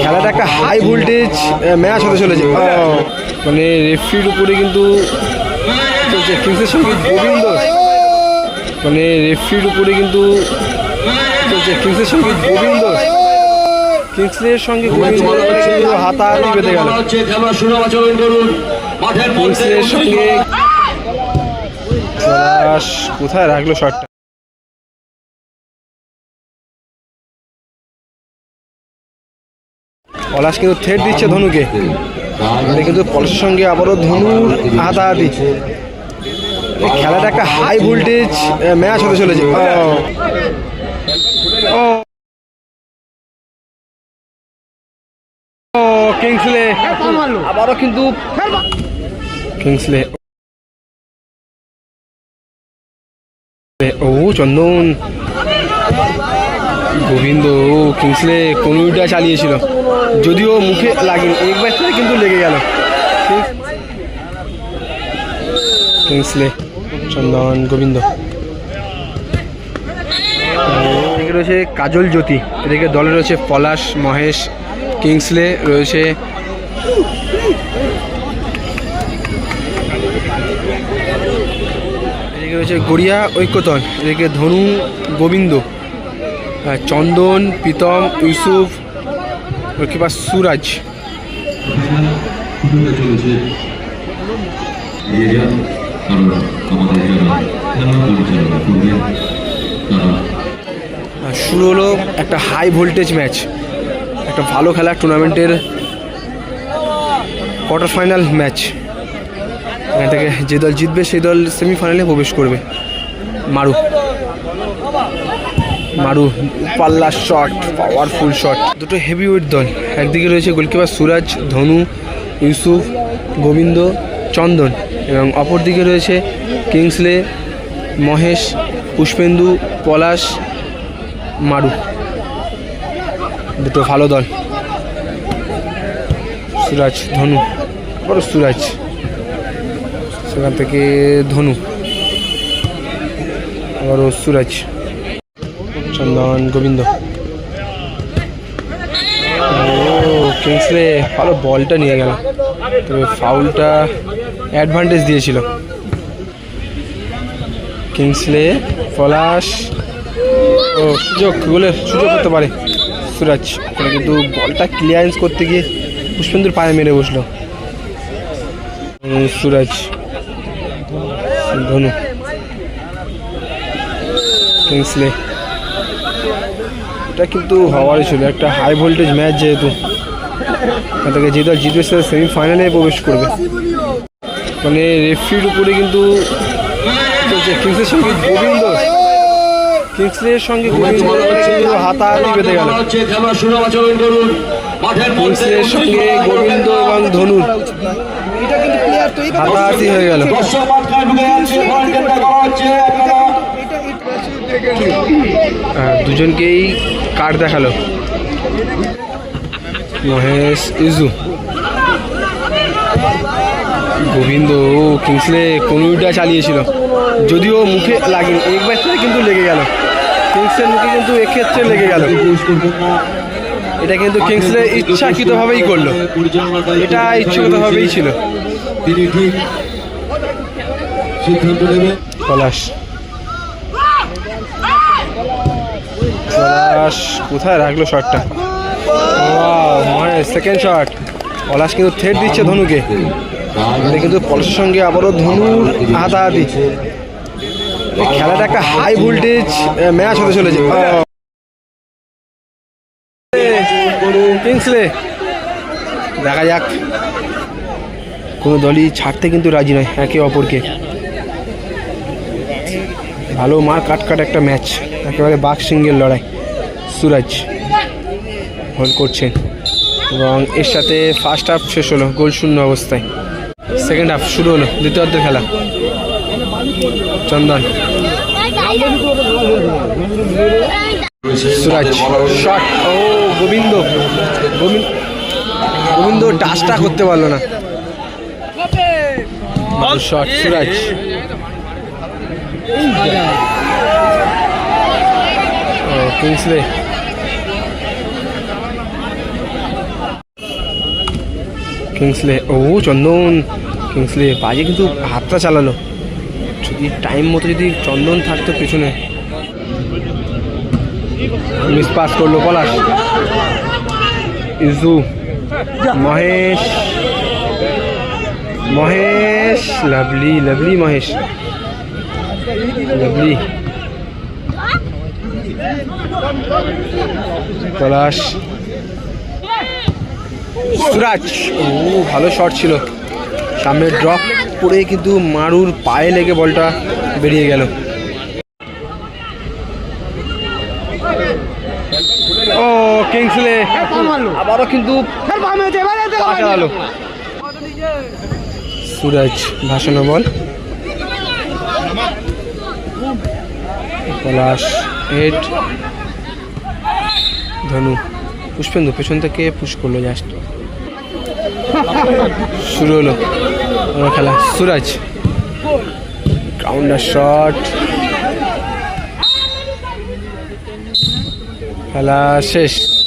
খেলাটা একটা high voltage match হতে চলেছে। ও, মানে রেফরির উপরে কিন্তু চলছে। কিংসের সঙ্গে গোবিন্দ? মানে রেফরির উপরে কিন্তু চলছে। কিংসের সঙ্গে গোবিন্দ? কিংসের সঙ্গে গোবিন্দ? হাতাহাতি বেঁধে গেল। সঙ্গে কোথায় রাখল শটটা পলাশ কিন্তু থ্রেট দিচ্ছে ধনুকে। কিন্তু পলাশের সঙ্গে আবারও ধনুর এই খেলাটা একটা হাই ভোল্টেজ ম্যাচ হতে চলেছে। ও, কিংসলে। আবারও কিন্তু কিংসলে। ও, চন্দন। গোবিন্দ, ও কিংসলে কনুইটা চালিয়েছিল। যদিও মুখে লাগেনি, একবার থেকে কিন্তু লেগে গেল। Kings- Kingsley, Chandan, Gobinda. এদিকে রয়েছে কাজল জ্যোতি, এদিকে দলে রয়েছে পলাশ, মহেশ, কিংসলে রয়েছে এদিকে রয়েছে গড়িয়া ঐক্যতন এদিকে ধনু, গোবিন্দ। চন্দন, প্রীতম, ইউসুফ, কিংবা সুরাজ। শুরু হলো একটা হাই ভোল্টেজ ম্যাচ একটা ভালো খেলা টুর্নামেন্টের কোয়ার্টার ফাইনাল ম্যাচ এখান থেকে যে দল জিতবে, সেই দল সেমিফাইনালে প্রবেশ করবে। মারু মারু, পাল্লা শট পাওয়ারফুল শট দুটো হেভি ওয়েট দল, একদিকে রয়েছে গোলকিপার সুরাজ, ধনু, ইউসুফ, গোবিন্দ, চন্দন এবং অপরদিকে রয়েছে কিংসলে মহেশ, পুষ্পেন্দু, পলাশ, মারু। দুটো ভালো দল। সুরাজ, ধনু, বড় সুরাজ। সেখান থেকে ধনু আবারও সুরাজ। চন্দন, গোবিন্দ। ও, কিংসলে ভালো বলটা নিয়ে গেল। তবে ফাউলটা অ্যাডভান্টেজ দিয়েছিল। কিংসলে পলাশ। ও, সুযোগ গোলের সুযোগ করতে পারে সুরাজ। কিন্তু বলটা ক্লিয়ারেন্স করতে গিয়ে পুষ্পেন্দুর পায়ে মেরে বসল। সুরাজ। ধনু। কিংসলে এটা কিন্তু হওয়ারই ছিল একটা হাই ভোল্টেজ ম্যাচ যেহেতু। থেকে যে দল জিতবে সে সেমিফাইনালে প্রবেশ করবে। মানে রেফরির উপরে কিন্তু চলছে। কিংসের সঙ্গে গোবিন্দ। কিংসলের সঙ্গে গোবিন্দ কিন্তু হাতাহাতি বেঁধে গেল। কিংসলের সঙ্গে গোবিন্দ এবং ধনুর। হাতাহাতি হয়ে গেল। দুজনকেই কার্ড দেখাল? মহেশ ইজু। গোবিন্দ ও কিংসলে কনুইটা চালিয়েছিল। যদিও মুখে লাগেনি একবার কিন্তু লেগে গেল। কিংসের মুখে কিন্তু এক্ষেত্রে লেগে গেল। এটা কিন্তু কিংসলে ইচ্ছাকৃতভাবেই করল। এটা ইচ্ছাকৃতভাবেই ছিল। তিনি ঠিক সিদ্ধান্ত নেবেন। পলাশ। পলাশ কোথায় রাখল শটটা সেকেন্ড শট পলাশ কিন্তু থ্রেট দিচ্ছে ধনুকে। কিন্তু পলাশের সঙ্গে আবারও ধনুর হাতাহাতি। খেলাটা একটা হাই ভোল্টেজ ম্যাচ হতে চলেছে। কিংসলে দেখা যাক। কোনো দলই ছাড়তে কিন্তু রাজি নয় একে অপরকে। ভালো মার কাট কাট একটা ম্যাচ একেবারে বাঘ সিংহের লড়াই। সুরাজ হোল্ড করছেন এবং এর সাথে ফার্স্ট হাফ শেষ হলো গোল শূন্য অবস্থায়। সেকেন্ড হাফ শুরু হলো দ্বিতীয়ার্ধের খেলা। চন্দন। সুরাজ শট ও গোবিন্দ। গোবিন্দ গোবিন্দ টাচটা করতে পারল না। শট সুরাজ। কিংসলে কিংসলে, ও চন্দন। কিংসলে বাজে কিন্তু হাতটা চালালো। যদি টাইম মতো যদি চন্দন থাকতো পেছনে। মিস পাস করল Palash. Iju, Mahesh. Mahesh, Lovely Lovely, Mahesh. Lovely. Palash. Suraj, ও, ভালো শট ছিল। সামনে ড্রপ করে কিন্তু মারুর পায়ে লেগে বলটা বেরিয়ে গেল। ও, কিংসলে আবারও কিন্তু পাশে আলো সুরাজ, ভাসানো বল। পলাশ হেড ধনু, পুষ্পেন্দু, পেছন থেকে পুশ করল জাস্ট। শুরু হলো খেলা। সুরাজ গ্রাউন্ডার শট খেলা শেষ।